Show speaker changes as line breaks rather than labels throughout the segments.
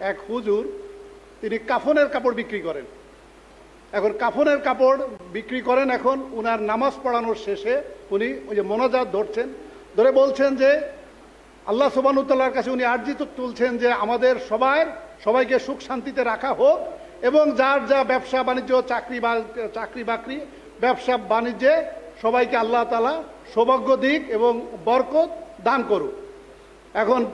এক হুজুর, তিনি কাফনের কাপড় বিক্রি করেন। এখন কাফনের কাপড় বিক্রি করেন এখন, উনার নামাজ পড়ানোর শেষে উনি ওই যে মোনাজাত ধরছেন, ধরে বলছেন যে, আল্লাহ সুবানুতাল্লাহর কাছে উনি আর্জিত তুলছেন যে, আমাদের সবার সবাইকে সুখ শান্তিতে রাখা হোক এবং যার যা ব্যবসা বাণিজ্য, চাকরি বা, চাকরি বাকরি, ব্যবসা বাণিজ্যে সবাইকে আল্লাহ তালা সৌভাগ্য দিক এবং বরকত দান করুক। এখন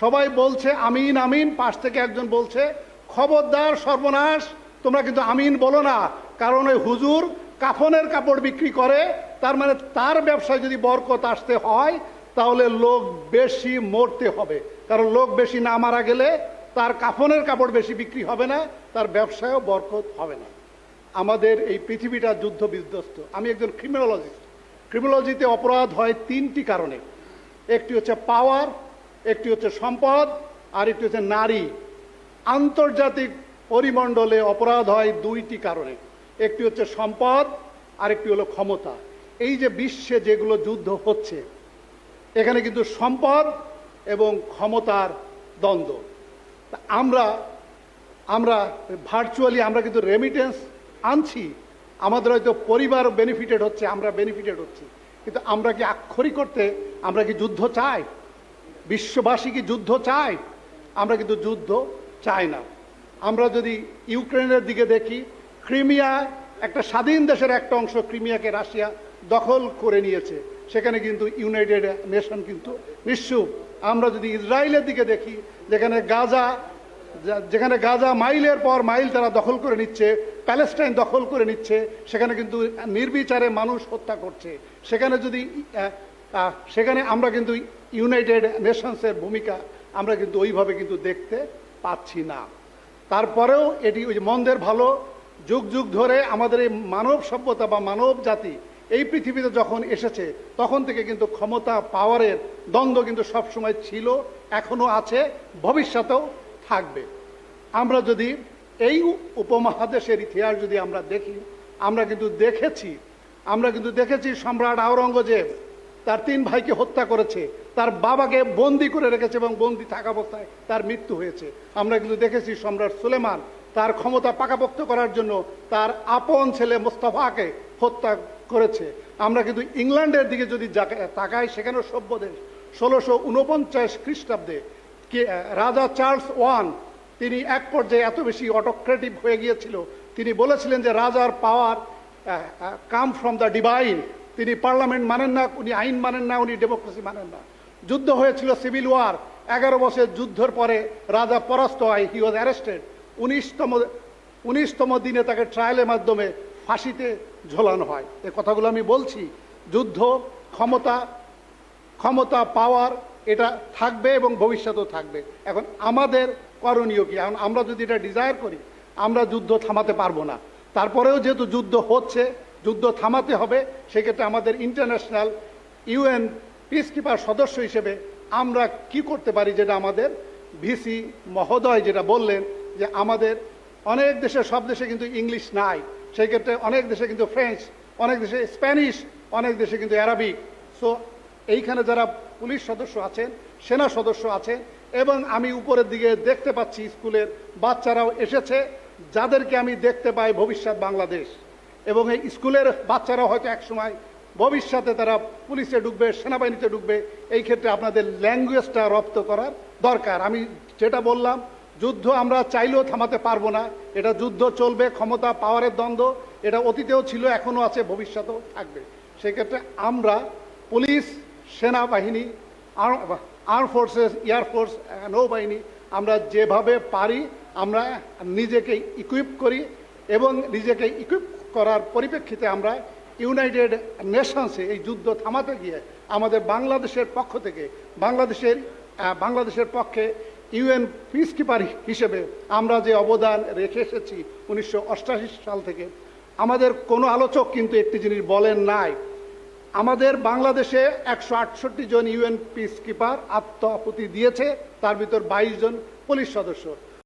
সবাই বলছে আমিন আমিন। পাশ থেকে একজন বলছে, খবরদার সর্বনাশ, তোমরা কিন্তু আমিন বলো না। কারণ ওই হুজুর কাফনের কাপড় বিক্রি করে, তার মানে তার ব্যবসায় যদি বরকত আসতে হয়, তাহলে লোক বেশি মরতে হবে। কারণ লোক বেশি না মারা গেলে তার কাফনের কাপড় বেশি বিক্রি হবে না, তার ব্যবসায়ও বরকত হবে না। আমাদের এই পৃথিবীটা যুদ্ধ বিধ্বস্ত আমি একজন ক্রিমিনোলজিস্ট। ক্রিমিনোলজিতে অপরাধ হয় তিনটি কারণে। একটি হচ্ছে পাওয়ার একটি হচ্ছে সম্পদ, আর একটি হচ্ছে নারী। আন্তর্জাতিক পরিমণ্ডলে অপরাধ হয় দুইটি কারণে। একটি হচ্ছে সম্পদ আর একটি হলো ক্ষমতা। এই যে বিশ্বে যেগুলো যুদ্ধ হচ্ছে, এখানে কিন্তু সম্পদ এবং ক্ষমতার দ্বন্দ্ব। আমরা আমরা ভার্চুয়ালি আমরা কিন্তু রেমিটেন্স আনছি। আমাদের হয়তো পরিবার বেনিফিটেড হচ্ছে, আমরা বেনিফিটেড হচ্ছি। কিন্তু আমরা কি আক্ষরিক করতে আমরা কি যুদ্ধ চাই? বিশ্ববাসী কি যুদ্ধ চায়? আমরা কিন্তু যুদ্ধ চাই না। আমরা যদি ইউক্রেনের দিকে দেখি, ক্রিমিয়া একটা স্বাধীন দেশের একটা অংশ ক্রিমিয়াকে রাশিয়া দখল করে নিয়েছে। সেখানে কিন্তু ইউনাইটেড নেশন কিন্তু নিশ্চুপ। আমরা যদি ইসরায়েলের দিকে দেখি, যেখানে গাজা যেখানে গাজা মাইলের পর মাইল তারা দখল করে নিচ্ছে, প্যালেস্টাইন দখল করে নিচ্ছে, সেখানে কিন্তু নির্বিচারে মানুষ হত্যা করছে। সেখানে যদি সেখানে আমরা কিন্তু ইউনাইটেড নেশনসের ভূমিকা আমরা কিন্তু ওইভাবে কিন্তু দেখতে পাচ্ছি না। তারপরেও এটি ওই মন্দের ভালো যুগ যুগ ধরে আমাদের এই মানব সভ্যতা বা মানব জাতি এই পৃথিবীতে যখন এসেছে, তখন থেকে কিন্তু ক্ষমতা, পাওয়ারের দ্বন্দ্ব কিন্তু সবসময় ছিল এখনও আছে, ভবিষ্যতেও থাকবে। আমরা যদি এই উপমহাদেশের ইতিহাস যদি আমরা দেখি, আমরা কিন্তু দেখেছি, আমরা কিন্তু দেখেছি সম্রাট আওরঙ্গজেব তার তিন ভাইকে হত্যা করেছে, তার বাবাকে বন্দি করে রেখেছে এবং বন্দি থাকা অবস্থায় তার মৃত্যু হয়েছে। আমরা কিন্তু দেখেছি সম্রাট সুলেমান তার ক্ষমতা পাকাপোক্ত করার জন্য তার আপন ছেলে মোস্তফাকে হত্যা করেছে। আমরা কিন্তু ইংল্যান্ডের দিকে যদি তাকাই, সেখানে সভ্য দেশ, ষোলোশো উনপঞ্চাশ খ্রিস্টাব্দে রাজা চার্লস ওয়ান, তিনি এক পর্যায়ে এত বেশি অটোক্রেটিভ হয়ে গিয়েছিল, তিনি বলেছিলেন যে রাজার power come from the divine তিনি পার্লামেন্ট মানেন না, উনি আইন মানেন না, উনি ডেমোক্রেসি মানেন না। যুদ্ধ হয়েছিল সিভিল ওয়ার। এগারো বছর যুদ্ধের পরে রাজা পরাস্ত হয় হি ওয়াজ অ্যারেস্টেড উনিশতম উনিশতম দিনে তাকে ট্রায়ালের মাধ্যমে ফাঁসিতে ঝোলানো হয়। এ কথাগুলো আমি বলছি, যুদ্ধ, ক্ষমতা ক্ষমতা পাওয়ার এটা থাকবে এবং ভবিষ্যতেও থাকবে। এখন আমাদের করণীয় কি? এখন আমরা যদি এটা ডিজায়ার করি, আমরা যুদ্ধ থামাতে পারব না। তারপরেও যেহেতু যুদ্ধ হচ্ছে যুদ্ধ থামাতে হবে, সেক্ষেত্রে আমাদের ইন্টারন্যাশনাল ইউএন পিস কিপার সদস্য হিসেবে আমরা কি করতে পারি যেটা আমাদের ভিসি মহোদয় যেটা বললেন যে আমাদের অনেক দেশে, সব দেশে কিন্তু ইংলিশ নাই। সেই ক্ষেত্রে অনেক দেশে কিন্তু ফ্রেঞ্চ অনেক দেশে স্প্যানিশ অনেক দেশে কিন্তু অ্যারাবিক সো এইখানে যারা পুলিশ সদস্য আছেন, সেনা সদস্য আছেন, এবং আমি উপরের দিকে দেখতে পাচ্ছি স্কুলের বাচ্চারাও এসেছে, যাদেরকে আমি দেখতে পাই ভবিষ্যৎ বাংলাদেশ। এবং এই স্কুলের বাচ্চারাও হয়তো একসময় ভবিষ্যতে তারা পুলিশে ঢুকবে, সেনাবাহিনীতে ঢুকবে, এই ক্ষেত্রে আপনাদের ল্যাঙ্গুয়েজটা রপ্ত করার দরকার। আমি যেটা বললাম, যুদ্ধ আমরা চাইলেও থামাতে পারব না। এটা যুদ্ধ চলবে, ক্ষমতা, পাওয়ারের দ্বন্দ্ব, এটা অতীতেও ছিল, এখনও আছে, ভবিষ্যতেও থাকবে। সেক্ষেত্রে আমরা পুলিশ, সেনাবাহিনী, আর্ম ফোর্সেস এয়ারফোর্স নৌবাহিনী, আমরা যেভাবে পারি, আমরা নিজেকে ইকুইপ করি এবং নিজেকে ইকুইপ করার পরিপ্রেক্ষিতে আমরা ইউনাইটেড নেশনসে এই যুদ্ধ থামাতে গিয়ে আমাদের বাংলাদেশের পক্ষ থেকে, বাংলাদেশের বাংলাদেশের পক্ষে ইউএন পিস কিপার হিসেবে আমরা যে অবদান রেখে এসেছি উনিশশো সাল থেকে, আমাদের কোনো আলোচক কিন্তু একটি জিনিস বলেন নাই। আমাদের বাংলাদেশে একশো আটষট্টি জন ইউএন পিস কিপার আত্মাহুতি দিয়েছে, তার ভিতর বাইশ জন পুলিশ সদস্য।